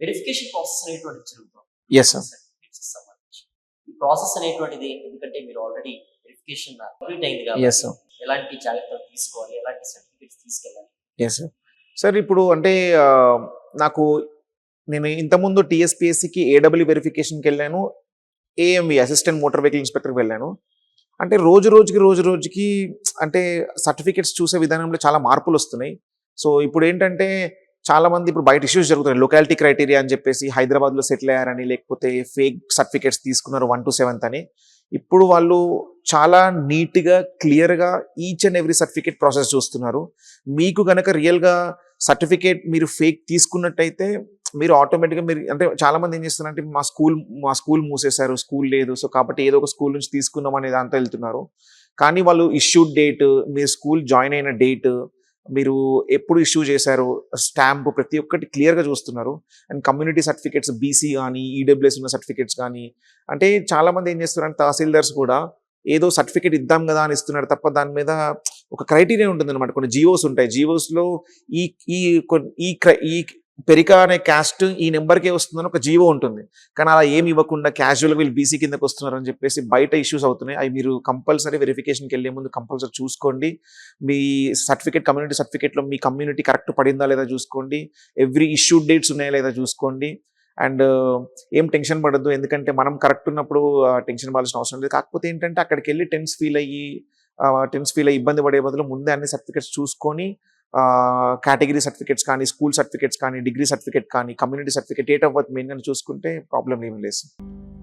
Verification process అనేటువంటి జరుగుతుంది. సంబంధించి. ఈ ప్రాసెస్ అనేటువంటిది ఎందుకంటే మీరు ఆల్రెడీ వెరిఫికేషన్ కంప్లీట్ అయింది కాబట్టి ఎలాంటి జాగ్రత్తలు తీసుకోవాలి ఎలాంటి సర్టిఫికేట్స్ తీసుకెళ్ళాలి? సార్ సార్ ఇప్పుడు అంటే నాకు నేను ఇంతకుముందు టీఎస్పిఎస్సికి ఏడబ్ల్యూ వెరిఫికేషన్కి వెళ్ళాను A M V assistant motor vehicle ఇన్స్పెక్టర్కి వెళ్ళాను. అంటే రోజు రోజుకి రోజు రోజుకి అంటే సర్టిఫికేట్స్ చూసే విధానంలో చాలా మార్పులు వస్తున్నాయి. సో ఇప్పుడు ఏంటంటే చాలా మంది ఇప్పుడు బయట ఇష్యూస్ జరుగుతున్నాయి. లొకాలిటీ క్రైటీరియా అని చెప్పేసి హైదరాబాద్లో సెటిల్ అయ్యారని లేకపోతే ఫేక్ సర్టిఫికేట్స్ తీసుకున్నారు వన్ టు సెవెంత్ అని. ఇప్పుడు వాళ్ళు చాలా నీట్గా క్లియర్గా each and every certificate process చూస్తున్నారు. మీకు గనక రియల్గా సర్టిఫికేట్ మీరు ఫేక్ తీసుకున్నట్టయితే మీరు ఆటోమేటిక్గా మీరు అంటే చాలామంది ఏం చేస్తున్నారంటే మా స్కూల్ మా స్కూల్ మూసేశారు స్కూల్ లేదు. సో కాబట్టి ఏదో ఒక స్కూల్ నుంచి తీసుకున్నాం అనే దాంతో వెళ్తున్నారు. కానీ వాళ్ళు ఇష్యూడ్ డేట్ మీరు స్కూల్ జాయిన్ అయిన డేట్ మీరు ఎప్పుడు ఇష్యూ చేశారు స్టాంప్ ప్రతి ఒక్కటి క్లియర్గా చూస్తున్నారు. అండ్ కమ్యూనిటీ సర్టిఫికేట్స్ బీసీ కానీ ఈడబ్ల్యూఎస్ ఉన్న సర్టిఫికేట్స్ కానీ అంటే చాలా మంది ఏం చేస్తున్నారంటే తహసీల్దార్స్ కూడా ఏదో సర్టిఫికేట్ ఇద్దాం కదా అని ఇస్తున్నారు తప్ప దాని మీద ఒక క్రైటీరియా ఉంటుంది అనమాట కొన్ని జియోస్ ఉంటాయి. జియోస్లో ఈ ఈ ఈ క్రై- ఈ పెరికా అనే క్యాస్ట్ ఈ నెంబర్కే వస్తుందని ఒక జీవో ఉంటుంది. కానీ అలా ఏమి ఇవ్వకుండా క్యాజువల్ వీళ్ళు బీసీ కిందకు వస్తున్నారని చెప్పేసి బయట ఇష్యూస్ అవుతున్నాయి. అవి మీరు కంపల్సరీ వెరిఫికేషన్కి వెళ్ళే ముందు కంపల్సరీ చూసుకోండి. మీ సర్టిఫికేట్ కమ్యూనిటీ సర్టిఫికేట్లో మీ కమ్యూనిటీ కరెక్ట్ పడిందా లేదా చూసుకోండి. ఎవ్రీ ఇష్యూ డేట్స్ ఉన్నాయా లేదా చూసుకోండి. అండ్ ఏం టెన్షన్ పడద్దు. ఎందుకంటే మనం కరెక్ట్ ఉన్నప్పుడు టెన్షన్ పడాల్సిన అవసరం లేదు. కాకపోతే ఏంటంటే అక్కడికి వెళ్ళి టెన్స్ ఫీల్ అయ్యి టెన్స్ ఫీల్ అయ్యి ఇబ్బంది పడే బదులు ముందే అన్ని సర్టిఫికేట్స్ చూసుకొని కేటగిరీ సర్టిఫికేట్స్ కానీ స్కూల్ సర్టిఫికేట్స్ కానీ డిగ్రీ సర్టిఫికేట్ కానీ community certificate date of birth main చూసుకుంటే ప్రాబ్లం ఏమీ లేదు